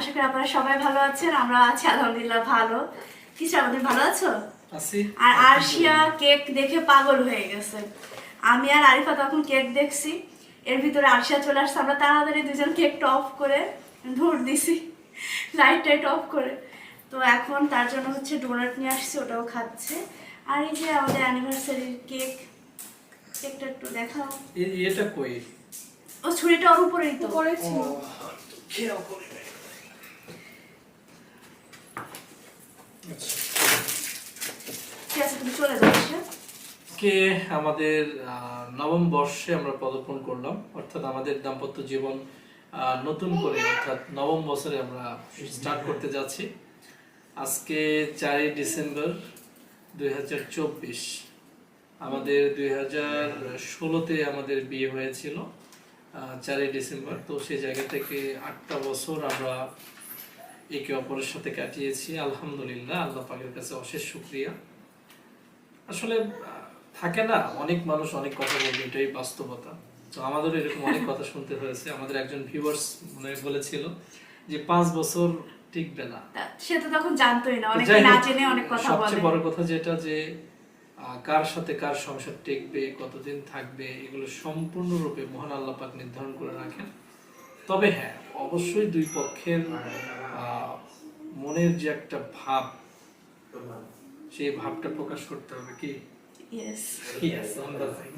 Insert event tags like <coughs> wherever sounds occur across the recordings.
আশা করি আপনারা সবাই ভালো আছেন আমরা আছি আলহামদুলিল্লাহ ভালো। কি আমাদের ভালো আছো? আর আরশিয়া কেক দেখে পাগল হয়ে গেছে। আমি আর আরিফা তখন কেক দেখছি এর ভিতরে আরশিয়া চলে আসছে আমরা তাড়াতাড়ি দুজন কেকটা অফ করে ধর দিছি লাইট টাইট অফ করে। তো এখন তার জন্য হচ্ছে ডোনাট নিয়ে আসছি ওটাও খাচ্ছে। আর এই যে আমাদের অ্যানিভার্সারির কেক কেকটা একটু দেখাও। এটা কই? ও ছুরিটা ওর উপরেই তো। করেছি খেয়াল করি নাই। আচ্ছা। ঠিক আছে চলে যাও আজকে আমাদের নবম বর্ষে আমরা পদার্পণ করলাম। অর্থাৎ আমাদের দাম্পত্য জীবন নতুন করে, অর্থাৎ নবম বছরে আমরা স্টার্ট করতে যাচ্ছি। আজকে চারই ডিসেম্বর দুই হাজার চব্বিশ। আমাদের দুই হাজার ষোলোতে আমাদের বিয়ে হয়েছিল চারই ডিসেম্বর। তো সেই জায়গা থেকে আটটা বছর আমরা একে অপরের সাথে কাটিয়েছি। আলহামদুলিল্লাহ, আল্লাহ পাকের কাছে অশেষ শুক্রিয়া। আসলে থাকে না অনেক মানুষ অনেক কথা বলবে এটাই বাস্তবতা। তো আমাদেরও এরকম অনেক কথা শুনতে হয়েছে। আমাদের একজন ভিউয়ার্স মনে বলেছিল যে পাঁচ বছর টিকবে না। সে তো তখন জানতোই না অনেকে না জেনে অনেক কথা বলে। সবচেয়ে বড় কথা যেটা যে কার সাথে কার সংসার টিকবে কতদিন থাকবে এগুলো সম্পূর্ণরূপে মহান আল্লাহ পাক নির্ধারণ করে রাখেন। তবে হ্যাঁ অবশ্যই দুই পক্ষের আহ, মনের যে একটা ভাব সেই ভাবটা প্রকাশ করতে হবে কি? Yes. Yes, on the thing,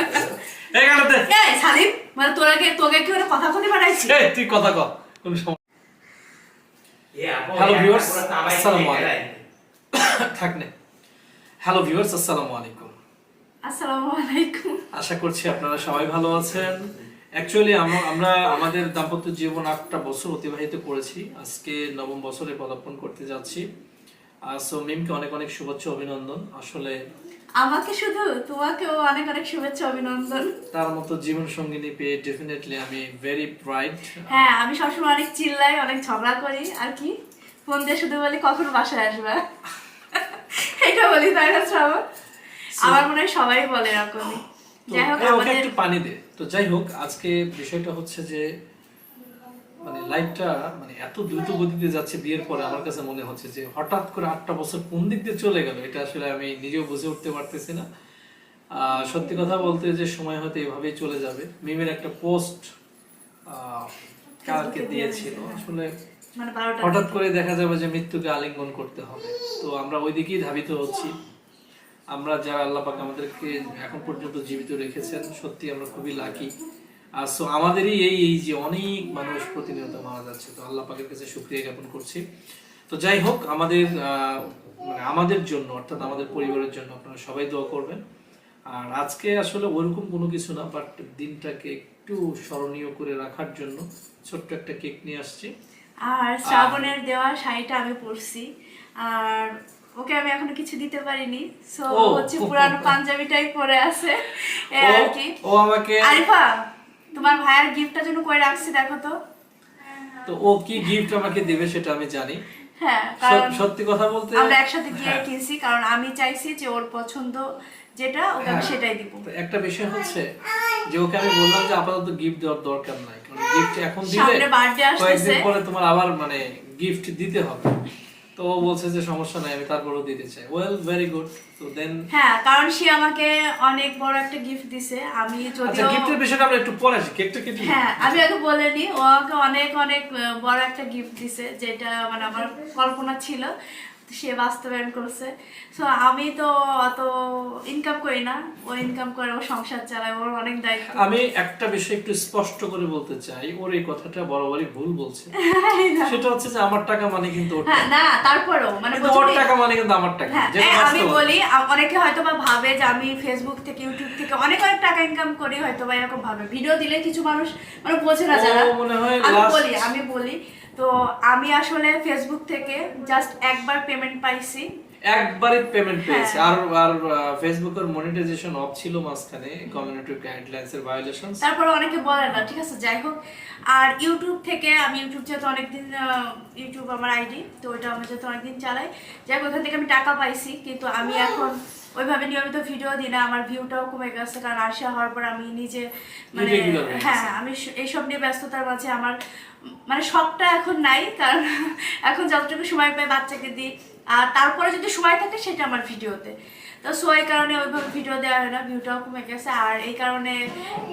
<laughs> এই গানটাতে, এই সালিম মানে তোরা কে তোকে কি কথা বলে বাড়াইছি তুই কথা কর কোন সমস্যা হ্যালো ভিউয়ার্স আসসালামু আলাইকুম। <coughs> থাক নে। হ্যালো ভিউয়ার্স আসসালামু আলাইকুম। আসসালামু আলাইকুম। আশা করছি আপনারা সবাই ভালো আছেন। অ্যাকচুয়ালি আমরা আমাদের দাম্পত্য জীবন আটটা বছর অতিবাহিত করেছি। আজকে নবম বছরে পদার্পণ করতে যাচ্ছি। সো মিমকে অনেক অনেক শুভেচ্ছা অভিনন্দন। আসলে আমাকে শুধু তোমাকেও অনেক অনেক শুভেচ্ছা অভিনন্দন। তার মতো জীবন সঙ্গিনী পেয়ে ডেফিনেটলি আমি ভেরি প্রাইড হ্যাঁ আমি সবসময় অনেক চিল্লাই অনেক ঝগড়া করি আর কি? ফোন দিয়ে শুধু বলি কখন বাসায় আসবে? এটা বলি তাই না শ্রাবণ? আমার মনে হয় সবাই বলে এরকমই। যাই হোক আমাদের একটু পানি দে। তো যাই হোক আজকে বিষয়টা হচ্ছে যে মানে লাইফটা মানে এত দ্রুত গতিতে যাচ্ছে বিয়ের পরে আমার কাছে মনে হচ্ছে যে হঠাৎ করে আটটা বছর কোন দিক দিয়ে চলে গেল? এটা আসলে আমি নিজেও বুঝে উঠতে পারতেছি না। সত্যি কথা বলতে যে সময় হয়তো এভাবেই চলে যাবে। মিমের একটা পোস্ট কালকে দিয়েছিল। আসলে মানে হঠাৎ করে দেখা যাবে যে মৃত্যুকে আলিঙ্গন করতে হবে। তো আমরা ওই দিকেই ধাবিত হচ্ছি। আমরা যারা আল্লাহ পাক আমাদেরকে এখন পর্যন্ত জীবিত রেখেছেন সত্যি আমরা খুবই লাকি আর সো আমাদেরই এই এই যে অনেক মানুষ প্রতিনিয়ত মারা যাচ্ছে তো আল্লাহ পাকের কাছে শুক্রিয়া জ্ঞাপন করছি। তো যাই হোক আমাদের মানে আমাদের জন্য অর্থাৎ আমাদের পরিবারের জন্য আপনারা সবাই দোয়া করবেন। আর আজকে আসলে ওরকম কোনো কিছু না বাট দিনটাকে একটু স্মরণীয় করে রাখার জন্য ছোট্ট একটা কেক নিয়ে আসছি। আর শ্রাবণের দেওয়া শাড়িটা আমি পরছি। আর ওকে আমি এখনও কিছু দিতে পারিনি সো। হচ্ছে পুরানো পাঞ্জাবিটাই পরে আছে। আর কি। ও আমাকে আরিফা তোমার ভাইয়ের গিফটটা জন্য কই রাখছি দেখো তো। তো ও কি গিফট আমাকে দেবে সেটা আমি জানি। হ্যাঁ সত্যি কথা বলতে আমরা একসাথে গিয়ে হ্যাঁ, কিনছি কারণ আমি চাইছি যে ওর পছন্দ যেটা ওকে আমি হ্যাঁ। সেটাই দিব। একটা বিষয় হচ্ছে যে ওকে আমি বললাম যে আপাতত গিফট দেওয়ার দরকার নাই কারণ গিফট এখন দিলে সামনে আসতেছে। কয়েকদিন পরে তোমার আবার মানে গিফট দিতে হবে। তো ও বলছে যে সমস্যা নাই আমি তারপরও দিতে চাই। ওয়েল ভেরি গুড তো দেন হ্যাঁ কারণ সে আমাকে অনেক বড় একটা গিফট দিছে। আমি আচ্ছা যদিও গিফটের বিষয়টা আমরা একটু পরে আসি। কেকটা কেটে হ্যাঁ আমি আগে বলেনি। ও আমাকে অনেক অনেক বড় একটা গিফট দিছে যেটা মানে আমার কল্পনা ছিল। সে বাস্তবায়ন করছে। সো আমি তো অত ইনকাম করি না। ও ইনকাম করে ও সংসার চালায় ওর অনেক দায়িত্ব। আমি একটা বিষয় একটু স্পষ্ট করে বলতে চাই ওর এই কথাটা বরাবরই ভুল বলছে। <laughs> সেটা হচ্ছে যে আমার টাকা মানে কিন্তু ওর হ্যাঁ না তারপরেও মানে ওর টাকা মানে কিন্তু আমার টাকা হ্যাঁ আমি বলি অনেকে হয়তো বা ভাবে যে আমি ফেসবুক থেকে ইউটিউব থেকে অনেক অনেক টাকা ইনকাম করি হয়তো বা এরকম ভাবে। ভিডিও দিলে কিছু মানুষ মানে বোঝে না যারা। মনে হয় আমি বলি আমি বলি তো আমি আসলে ফেসবুক থেকে জাস্ট একবার পেমেন্ট পাইছি। একবারই পেমেন্ট হ্যাঁ। পেয়েছে। আর আর ফেসবুকের মনিটাইজেশন অফ ছিল মাঝখানে কমিউনিটি গাইডলাইন্স এর ভায়োলেশন তারপরে অনেকে বলে না ঠিক আছে যাই হোক। আর ইউটিউব থেকে আমি ইউটিউব যেহেতু অনেকদিন ইউটিউব আমার আইডি তো ওটা আমি যেহেতু অনেকদিন চালাই। যাই হোক ওখান থেকে আমি টাকা পাইছি কিন্তু আমি এখন ওইভাবে নিয়মিত ভিডিও দিই না আমার ভিউটাও কমে গেছে কারণ আশা হওয়ার পর আমি নিজে মানে হ্যাঁ আমি এইসব নিয়ে ব্যস্ততার মাঝে আমার মানে শখটা এখন নাই কারণ এখন যতটুকু সময় পাই বাচ্চাকে দিই। আর তারপরে যদি সময় থাকে সেটা আমার ভিডিওতে। তো সো এই কারণে ওইভাবে ভিডিও দেওয়া হয় না ভিউটাও কমে গেছে। আর এই কারণে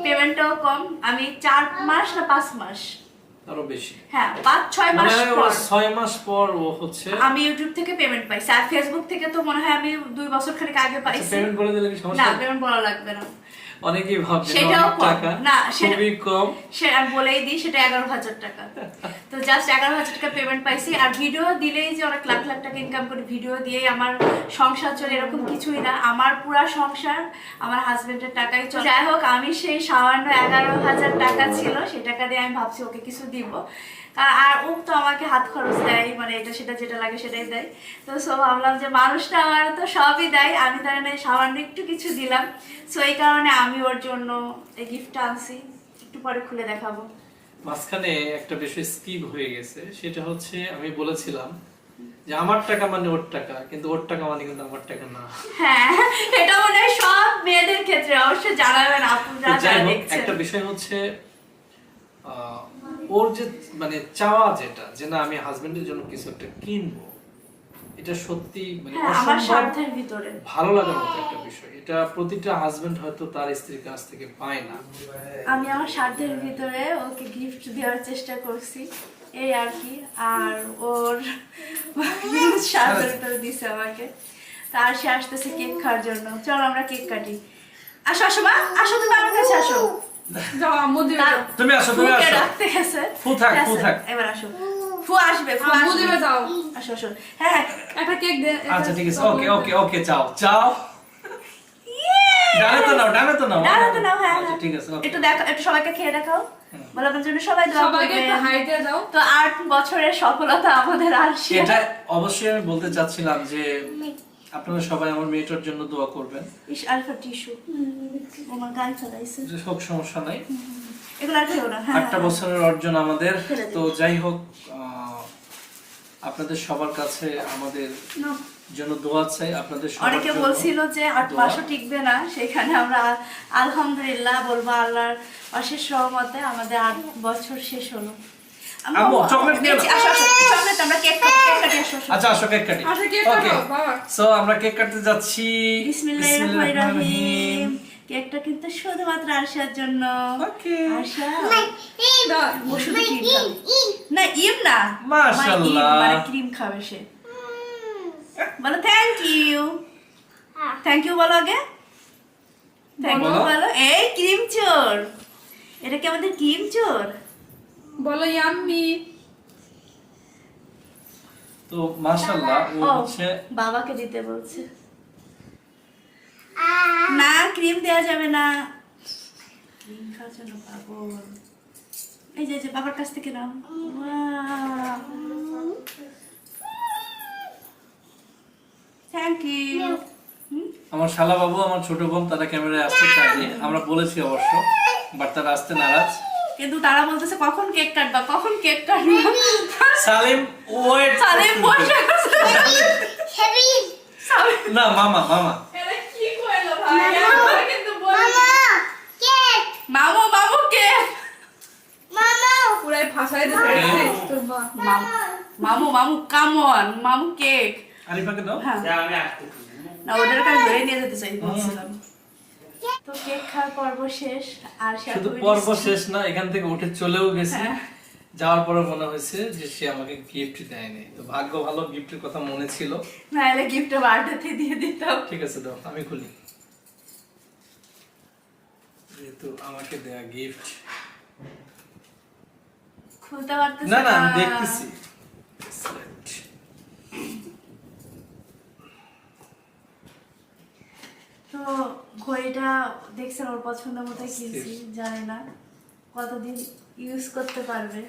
পেমেন্টটাও কম। আমি চার মাস না পাঁচ মাস আরও বেশি। হ্যাঁ পাঁচ ছয় মানে মাস পর। ছয় মাস পর ও হচ্ছে আমি ইউটিউব থেকে পেমেন্ট পাইছি আর ফেসবুক থেকে তো মনে হয় আমি দুই বছর খানিক আগে পাইছি। পেমেন্ট করে দিলে কি না পেমেন্ট বলা লাগবে না। অনেকেই ভাবছে সেটাও টাকা না, খুবই কম। সে আমি বলেই দিই সেটা এগারো হাজার টাকা। তো জাস্ট এগারো হাজার টাকা পেমেন্ট পাইছি। আর ভিডিও দিলেই যে অনেক লাখ লাখ টাকা ইনকাম করে ভিডিও দিয়েই আমার সংসার চলে এরকম কিছুই না। আমার পুরা সংসার আমার হাজবেন্ডের টাকাই চলে। যাই হোক আমি সেই সামান্য এগারো হাজার টাকা ছিল সেই টাকা দিয়ে আমি ভাবছি ওকে কিছু দিব। আর ও তো আমাকে হাত খরচ দেয় মানে এটা সেটা যেটা লাগে সেটাই দেয়। তো সো ভাবলাম যে মানুষটা আমার তো সবই দেয় আমি তার মানে সামান্য একটু কিছু দিলাম। সো এই কারণে আমি ওর জন্য এই গিফটটা আনছি। একটু পরে খুলে দেখাবো। মাঝখানে একটা বিষয় স্কিপ হয়ে গেছে সেটা হচ্ছে আমি বলেছিলাম যে আমার টাকা মানে ওর টাকা কিন্তু ওর টাকা মানে কিন্তু আমার টাকা না। হ্যাঁ এটা মনে হয় সব মেয়েদের ক্ষেত্রে অবশ্যই জানাবেন দেখছেন। একটা বিষয় হচ্ছে ওর যে মানে চাওয়া যেটা যে না আমি হাজবেন্ডের জন্য কিছু একটা কিনবো এটা সত্যি মানে হ্যাঁ আমার স্বার্থের ভিতরে। ভালো লাগার মতো একটা বিষয়। এটা প্রতিটা হাজবেন্ড হয়তো তার স্ত্রীর কাছ থেকে পায় না। আমি আমার স্বার্থের ভিতরে ওকে গিফট দেওয়ার চেষ্টা করছি এই আর কি। আর ওর <laughs> স্বার্থের ভিতরে দিছে আমাকে। তার সে আসতেছে কেক খাওয়ার জন্য। চলো আমরা কেক কাটি। আসো আসো মা আসো তুমি আমার কাছে আসো। যাও আম্মু দিবে তুমি আসো তুমি আসো। রাখতে গেছে। ফু থাক, ফু থাক। এবার আসো ফু আসবে ফু আম্মু আসবে। দিবে যাও। আসো আসো হ্যাঁ হ্যাঁ একটা কেক দে আচ্ছা ঠিক আছে। ওকে ওকে ওকে চাও চাও। ডানে তো নাও ডানে তো নাও দাঁড়াও তো নাও, হ্যাঁ, আচ্ছা হ্যাঁ। ঠিক আছে. একটু দেখো একটু সবাইকে খেয়ে দেখাও। বলো আপনার জন্য সবাই দোয়া সবাইকে একটু হাই দিয়ে দাও তো আট বছরের সফলতা আমাদের আসছে এটা অবশ্যই আমি বলতে চাচ্ছিলাম যে আপনারা সবাই আমার মেয়েটার জন্য দোয়া করবেন। ইস আলফা টিস্যু। আমার সমস্যা নাই। এগুলো আর খেও না হ্যাঁ। আটটা বছরের অর্জন আমাদের। তো যাই হোক আপনাদের সবার কাছে আমাদের জন্য দোয়া চাই আপনাদের অনেকে বলছিল যে আট মাসও টিকবে না সেখানে আমরা আলহামদুলিল্লাহ বলব আল্লাহর অশেষ সহমতে আমাদের আট বছর শেষ হলো। কেক। আচ্ছা আসো কেক কাটি। আচ্ছা ওকে সো আমরা কেক কাটতে যাচ্ছি। বিসমিল্লাহির রহমানির রহিম। কেকটা কিন্তু শুধুমাত্র আরশার জন্য। আরশা। ও শুধু ক্রিম খাবে না ইম না। মাশাআল্লাহ। মানে ক্রিম খাবে সে। বলো থ্যাংক ইউ থ্যাংক ইউ বলো আগে। থ্যাংক ইউ বলো। এই ক্রিম চোর। এটা কি আমাদের ক্রিম চোর? বলো ইয়াম্মি। তো মাশাআল্লাহ ও হচ্ছে বাবাকে দিতে বলছে। না ক্রিম দেওয়া যাবে না। ক্রিম খাওয়ার জন্য পাগল। এই যে বাবার কাছ থেকে নাও। থ্যাংক ইউ আমার শালা বাবু আমার ছোট বোন তারা ক্যামেরায় আসতে চায়নি আমরা বলেছি অবশ্য বাট তারা আসতে নারাজ। কিন্তু তারা বলতেছে কখন কেক কাটবা? কখন কেক কাটবা? সালিম ওয়েট সালেম বসে আছে। না মামা মামা এটা কি কইলো ভাই আমার কিন্তু বলে মামু মামু কেক পুরাই ফাঁসাই দিতে তোর মা মামু। মামু মামু কামন মামু কেক আরিফাকে দাও। হ্যাঁ। না ওদের কাছে ধরে নিয়ে যেতে চাই তো কেক খাওয়ার পর্ব শেষ আর শুধু পর্ব শেষ না এখান থেকে উঠে চলেও গেছে। হ্যাঁ। যাওয়ার পরে মনে হয়েছে যে সে আমাকে গিফট দেয়নি। তো ভাগ্য ভালো গিফটের কথা মনে ছিল। নাহলে গিফট বার্থডেতে দিয়ে দিতাম। ঠিক আছে দাও আমি খুলি। যেহেতু আমাকে দেয়া গিফট খুলতে পারতেছি না না আমি দেখতেছি। তো ঘড়িটা দেখছেন ওর পছন্দ মতো কিনছি জানি না। কতদিন ইউজ করতে পারবে?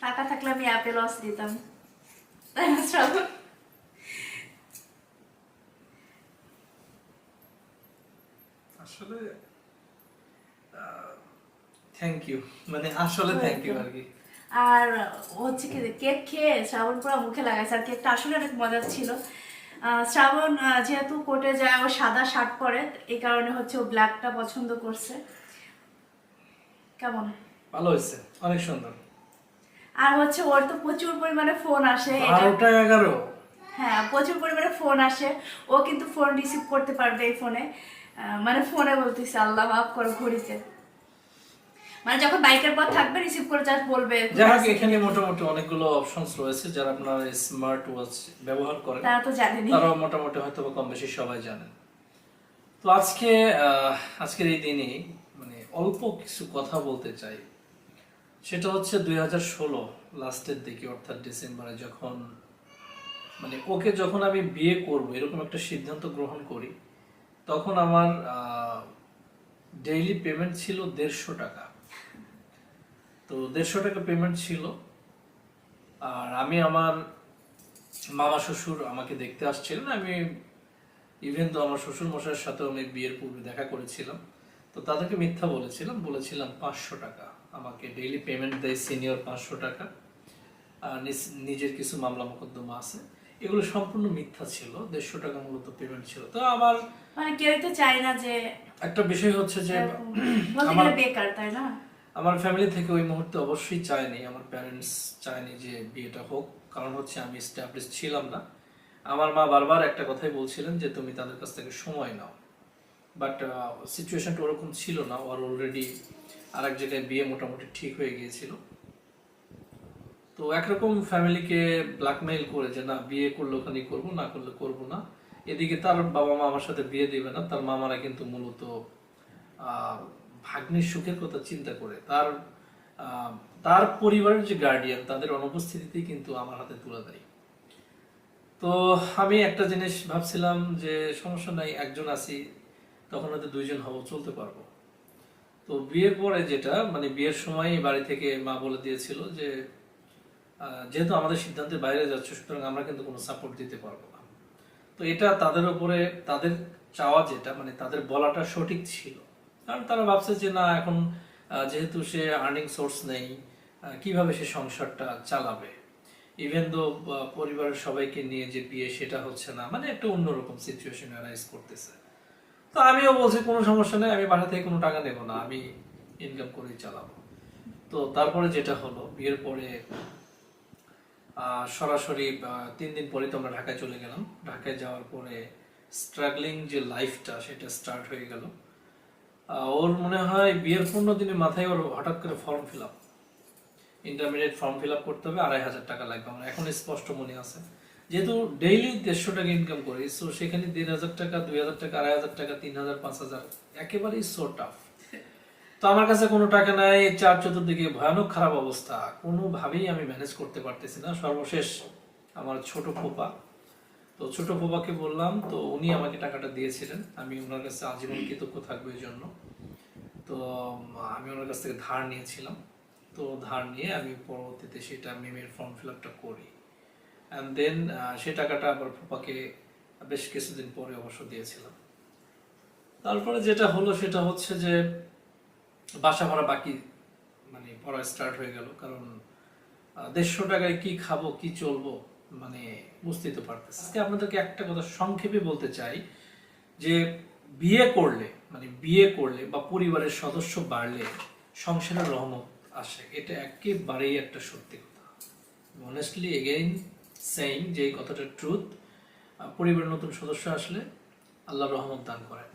টাকা থাকলে আমি অ্যাপেল ওয়াচ দিতাম। <laughs> তাই না আসলে থ্যাংক ইউ মানে আসলে থ্যাংক ইউ আর কি আর হচ্ছে কি কেক খেয়ে শ্রাবণ পুরো মুখে লাগাইছে। আর কেকটা আসলে অনেক মজার ছিল। শ্রাবণ যেহেতু কোর্টে যায় ও সাদা শার্ট পরে এই কারণে হচ্ছে ও ব্ল্যাকটা পছন্দ করছে। কেমন? ভালো হয়েছে অনেক সুন্দর। আর হচ্ছে ওর তো প্রচুর পরিমাণে ফোন আসে। বারোটা এগারো? হ্যাঁ প্রচুর পরিমাণে ফোন আসে। ও কিন্তু ফোন রিসিভ করতে পারবে এই ফোনে। মানে ফোনে বলতেছে আল্লাহ মাফ করো ঘড়িতে মানে যখন বাইকের পর থাকবে রিসিভ করে জাস্ট বলবে যাই হোক এখানে মোটামুটি অনেকগুলো অপশনস রয়েছে যারা আপনার স্মার্ট ওয়াচ ব্যবহার করেন। তারা তো জানেনি। তারাও মোটামুটি হয়তো কম বেশি সবাই জানেন। তো আজকে আজকের এই দিনে মানে অল্প কিছু কথা বলতে চাই। সেটা হচ্ছে দুই হাজার ষোলো লাস্টের দিকে অর্থাৎ ডিসেম্বরে যখন মানে ওকে যখন আমি বিয়ে করব এরকম একটা সিদ্ধান্ত গ্রহণ করি তখন আমার ডেইলি পেমেন্ট ছিল দেড়শো টাকা। তো দেড়শো টাকা পেমেন্ট ছিল। আর আমি আমার মামা শ্বশুর আমাকে দেখতে আসছিলেন। আমি ইভেন তো আমার শ্বশুর মশাইয়ের সাথে আমি বিয়ের পূর্বে দেখা করেছিলাম, তো তাদেরকে মিথ্যা বলেছিলাম। বলেছিলাম পাঁচশো টাকা। আমাকে ডেইলি পেমেন্ট দেয় সিনিয়র পাঁচশো টাকা। আর নিজ- নিজের কিছু মামলা মোকদ্দমা আছে। এগুলো সম্পূর্ণ মিথ্যা ছিল। দেড়শো টাকা মূলত পেমেন্ট ছিল। তো আমার মানে কেউই তো চায় না যে একটা বিষয় হচ্ছে যে <clears throat> আমার বেকার তাই না? আমার ফ্যামিলি থেকে ওই মুহূর্তে অবশ্যই চায়নি আমার প্যারেন্টস চায়নি যে বিয়েটা হোক। কারণ হচ্ছে আমি স্ট্যাবলিশ ছিলাম না। আমার মা বারবার একটা কথাই বলছিলেন যে তুমি তাদের কাছ থেকে সময় নাও। বাট সিচুয়েশনটা ওরকম ছিল না। ওর অলরেডি আর এক জায়গায় বিয়ে মোটামুটি ঠিক হয়ে গিয়েছিল। তো একরকম ফ্যামিলিকে ব্ল্যাকমেইল করে যে না বিয়ে করলে ওখানে করব না করলে করব না। এদিকে তার বাবা মা আমার সাথে বিয়ে দিবে না, তার মামারা কিন্তু মূলত ভাগ্নের সুখের কথা চিন্তা করে। তার তার পরিবারের যে গার্ডিয়ান তাদের অনুপস্থিতিতেই কিন্তু আমার হাতে তুলে দেয় তো আমি একটা জিনিস ভাবছিলাম যে সমস্যা নাই, একজন আছি, তখন হয়তো দুইজন হব, চলতে পারব। তো বিয়ের পরে যেটা মানে বিয়ের সময় বাড়ি থেকে মা বলে দিয়েছিল যে যেহেতু আমাদের সিদ্ধান্তের বাইরে যাচ্ছে, সুতরাং আমরা কিন্তু কোনো সাপোর্ট দিতে পারব তো এটা তাদের উপরে, তাদের চাওয়া যেটা মানে তাদের বলাটা সঠিক ছিল। কারণ তারা ভাবছে যে, না, এখন যেহেতু সে আর্নিং সোর্স নেই কীভাবে সে সংসারটা চালাবে? ইভেন দো পরিবারের সবাইকে নিয়ে যে বিয়ে, সেটা হচ্ছে না। মানে একটা অন্যরকম সিচুয়েশন অ্যারাইজ করতেছে। তো আমিও বলছি, কোনো সমস্যা নেই, আমি বাসা থেকে কোনো টাকা নেব না, আমি ইনকাম করেই চালাবো। তো তারপরে যেটা হলো, বিয়ের পরে সরাসরি তিন দিন পরে তো আমরা ঢাকায় চলে গেলাম। ঢাকায় যাওয়ার পরে স্ট্রাগলিং যে লাইফটা সেটা স্টার্ট হয়ে গেল। ওর মনে হয় বিয়ের পনেরো দিনের মাথায় ওর হঠাৎ করে form fill up intermediate form fill up করতে হবে, আড়াই হাজার টাকা লাগবে আমার। এখন স্পষ্ট মনে আছে। যেহেতু ডেইলি দেড়শো টাকা ইনকাম করি সো সেখানে দেড় হাজার টাকা, দুই হাজার টাকা, আড়াই হাজার টাকা, তিন হাজার, পাঁচ হাজার, একেবারেই সো টাফ তো আমার কাছে কোনো টাকা নাই চার চতুর্দিকে ভয়ানক খারাপ অবস্থা। কোনোভাবেই আমি ম্যানেজ করতে পারতেছি না। সর্বশেষ আমার ছোট ফুপা তো ছোট ফুপাকে বললাম, তো উনি আমাকে টাকাটা দিয়েছিলেন। আমি ওনার কাছে আজীবন কৃতজ্ঞ থাকব এই জন্য। তো আমি ওনার কাছ থেকে ধার নিয়েছিলাম। তো ধার নিয়ে আমি পরবর্তীতে সেটা মেমের ফর্ম ফিল আপটা করি অ্যান্ড দেন সে টাকাটা আবার ফুপাকে বেশ কিছুদিন পরে অবশ্য দিয়েছিলাম। তারপরে যেটা হলো সেটা হচ্ছে যে বাসা ভাড়া বাকি মানে পড়া স্টার্ট হয়ে গেল, কারণ দেড়শো টাকায় কি খাব, কি চলবো মানে বুঝতেই তো পারতেছি। আজকে আপনাদেরকে একটা কথা সংক্ষেপে বলতে চাই, যে বিয়ে করলে মানে বিয়ে করলে বা পরিবারের সদস্য বাড়লে সংসারের রহমত আসে, এটা একেবারেই একটা সত্যি কথা। অনেস্টলি এগেইন সেইং যে এই কথাটা ট্রুথ পরিবারের নতুন সদস্য আসলে আল্লাহ রহমত দান করেন।